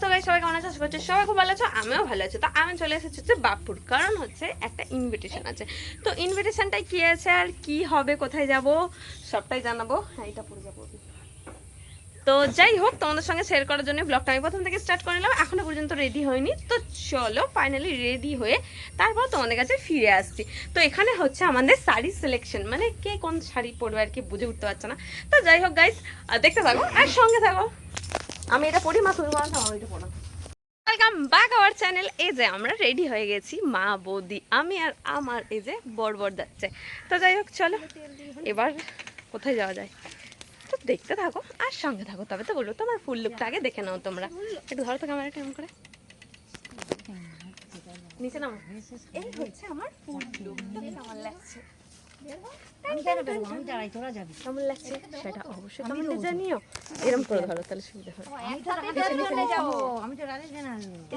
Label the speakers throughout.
Speaker 1: তো গাই সবাই কেমন আছে? আশা সবাই খুব ভালো আছো, আমিও ভালো আছি। তো আমি চলে এসেছি হচ্ছে বাপুর। কারণ হচ্ছে একটা ইনভিটেশন আছে। তো আছে আর কি হবে, কোথায় যাব, সবটাই জানাব। হ্যাঁ এটা পড়ে যাব। তো যাই হোক, তোমাদের সঙ্গে শেয়ার করার জন্য ব্লগটা আমি প্রথম থেকে স্টার্ট করে নিলাম। এখনও পর্যন্ত রেডি হয়নি। তো চলো ফাইনালি রেডি হয়ে তারপর তোমাদের কাছে ফিরে আসছি। তো এখানে হচ্ছে আমাদের শাড়ি সিলেকশন মানে কে কোন শাড়ি পরবে আর কি বুঝে উঠতে পারছে না। তো যাই হোক গাইস দেখতে থাকো আর সঙ্গে থাকো। আমি এটা পড়ি মা তুমি পড়া আমার এটা পড়া। ওয়েলকাম ব্যাক আওয়ার চ্যানেল এই যে আমরা রেডি হয়ে গেছি মা বৌদি আমি আর আমার এই যে বড় যাচ্ছে। তো যাই হোক চলো এবার কোথায় যাওয়া যায়? তো দেখতে থাকো আর সঙ্গে থাকো তবে তো বলব তোমার ফুল লুকটা আগে দেখে নাও তোমরা। একটু ধরো তো ক্যামেরা টাইম করে। নিচে নামো। এই হচ্ছে আমার ফুল লুক কেমন লাগছে। কেমন লাগছে? সেটা অবশ্যই কমেন্টে জানিও। এরকম করে ধরো তাহলে সুবিধা হয়।
Speaker 2: আমি তো রাধে কেন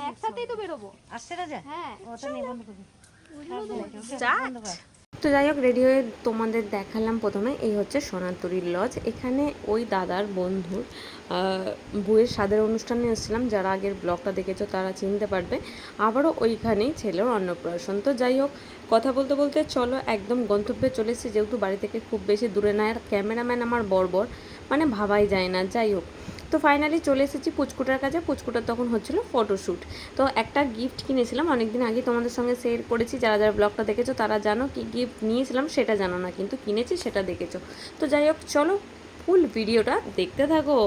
Speaker 3: একসাথেই তো বেরোবো।
Speaker 2: আসছে রাজা?
Speaker 3: হ্যাঁ।
Speaker 2: ওটা নেই বন্ধ করবি
Speaker 1: তো যাই হোক রেডি হয়ে তোমাদের দেখালাম প্রথমে। এই হচ্ছে সোনাতরির লজ এখানে ওই দাদার বন্ধুর বইয়ের স্বাদের অনুষ্ঠানে এসেছিলাম। যারা আগের ব্লগটা দেখেছ, তারা চিনতে পারবে। আবারও ওইখানেই ছেলের অন্নপ্রাশন। তো যাই হোক, কথা বলতে বলতে চলো, একদম গন্তব্যে চলে এসেছি। যেহেতু বাড়ি থেকে খুব বেশি দূরে না, আর ক্যামেরাম্যান আমার বর্বর মানে ভাবাই যায় না। যাই হোক তো ফাইনালি চলে এসেছি পুচকুটার কাছে। পুচকুটার তখন হচ্ছিল ফটোশ্যুট তো একটা গিফট কিনেছিলাম, অনেকদিন আগে তোমাদের সঙ্গে শেয়ার করেছি। যারা যারা ব্লগটা দেখেছ, তারা জানো কি গিফট নিয়েছিলাম, সেটা জানো না, কিন্তু কিনেছি, সেটা দেখেছ। তো যাই হোক, চলো ফুল ভিডিওটা দেখতে থাকো।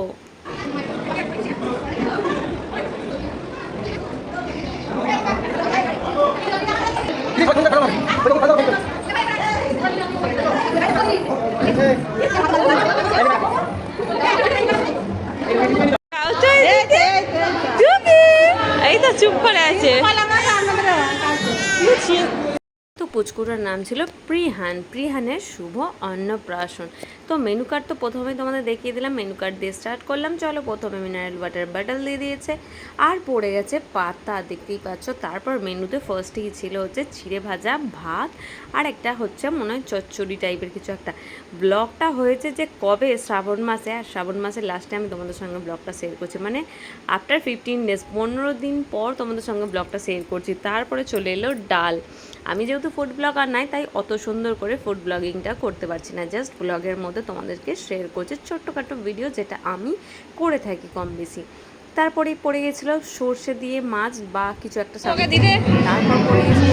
Speaker 1: এই তো চুপ করে আছে। পুচকুটার নাম ছিল প্রিহান। প্রিহানের শুভ অন্নপ্রাশন। তো মেনু কার্ড তো প্রথমে তোমাদের দেখিয়ে দিলাম। মেনু কার্ড দিয়ে স্টার্ট করলাম। চলো প্রথমে মিনারেল ওয়াটার বটল দিয়ে দিয়েছে। আর পড়ে গেছে পাতা। দেখতেই পাচ্ছ, তারপর মেনুতে ফার্স্টেই ছিল হচ্ছে চিড়ে ভাজা ভাত। আর একটা হচ্ছে মনে হয় চচ্চড়ি টাইপের কিছু একটা। ব্লগটা হয়েছে যে কবে? শ্রাবণ মাসে। আর শ্রাবণ মাসের লাস্টে আমি তোমাদের সঙ্গে ব্লগটা শেয়ার করছি। মানে আফটার ফিফটিন ডেজ পনেরো দিন পর তোমাদের সঙ্গে ব্লগটা শেয়ার করছি। তারপরে চলে এলো ডাল। আমি যেহেতু ফুড ব্লগার নাই তাই অত সুন্দর করে ফুড ব্লগিংটা করতে পারছি না। জাস্ট ব্লগের মধ্যে তোমাদেরকে শেয়ার করছি ছোট্টখাটো ভিডিও যেটা আমি করে থাকি কম বেশি। তারপরেই পড়ে গেছিল সর্ষে দিয়ে মাছ বা কিছু একটা তারপর পড়ে গেছিল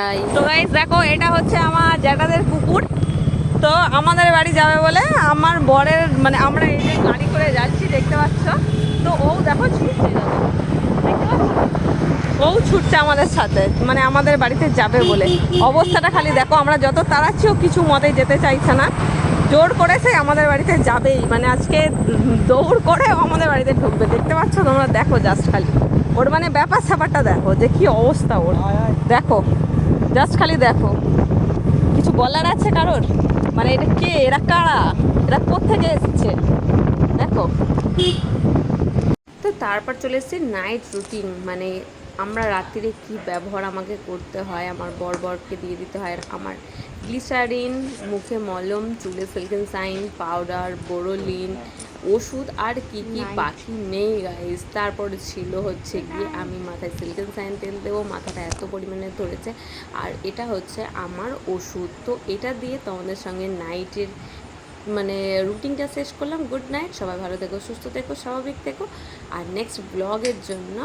Speaker 1: যাই তো গাইস দেখো, এটা হচ্ছে আমার জ্যাঠাদের পুকুর তো আমাদের বাড়ি যাবে বলে আমার বরের মানে আমরা এই যে গাড়ি করে যাচ্ছি, দেখতে পাচ্ছ? তো ও দেখো ছুটছে ও ছুটছে আমাদের সাথে মানে আমাদের বাড়িতে যাবে বলে। অবস্থাটা খালি দেখো, আমরা যত তাড়াচ্ছি, ও কিছু মতেই যেতে চাইছে না। জোর করেছে আমাদের বাড়িতে যাবেই। মানে আজকে দৌড় করে আমাদের বাড়িতে ঢুকবে। দেখতে পাচ্ছ? তোমরা দেখো জাস্ট খালি। ওর মানে ব্যাপার স্যাপারটা দেখো, যে কি অবস্থা ওর। দেখো জাস্ট খালি দেখো। কিছু বলার আছে কারোর? মানে এটা কে? এরা কারা? এরা কোথেকে এসছে? দেখো। তো তারপর চলে এসেছে নাইট রুটিন মানে আমরা রাত্রিরে কি ব্যবহার আমাকে করতে হয়, আমার বর বরকে দিয়ে দিতে হয় আমার গ্লিসারিন মুখে মলম, চুলে সিল্কেন সাইন পাউডার বোরোলিন ওষুধ আর কি কি বাকি নেই গাইস তারপরে ছিল হচ্ছে গিয়ে আমি মাথায় সিল্কেন সাইন তেল দেবো মাথাটা এত পরিমাণে ধরেছে। আর এটা হচ্ছে আমার ওষুধ। তো এটা দিয়ে তোমাদের সঙ্গে নাইটের মানে রুটিনটা শেষ করলাম। গুড নাইট সবাই ভালো থেকো সুস্থ থেকো স্বাভাবিক থেকো। আর নেক্সট ব্লগের জন্য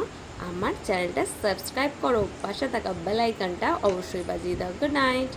Speaker 1: আমার চ্যানেলটা সাবস্ক্রাইব করো। পাশে থাকা বেল আইকনটা অবশ্যই বাজিয়ে দাও। Good night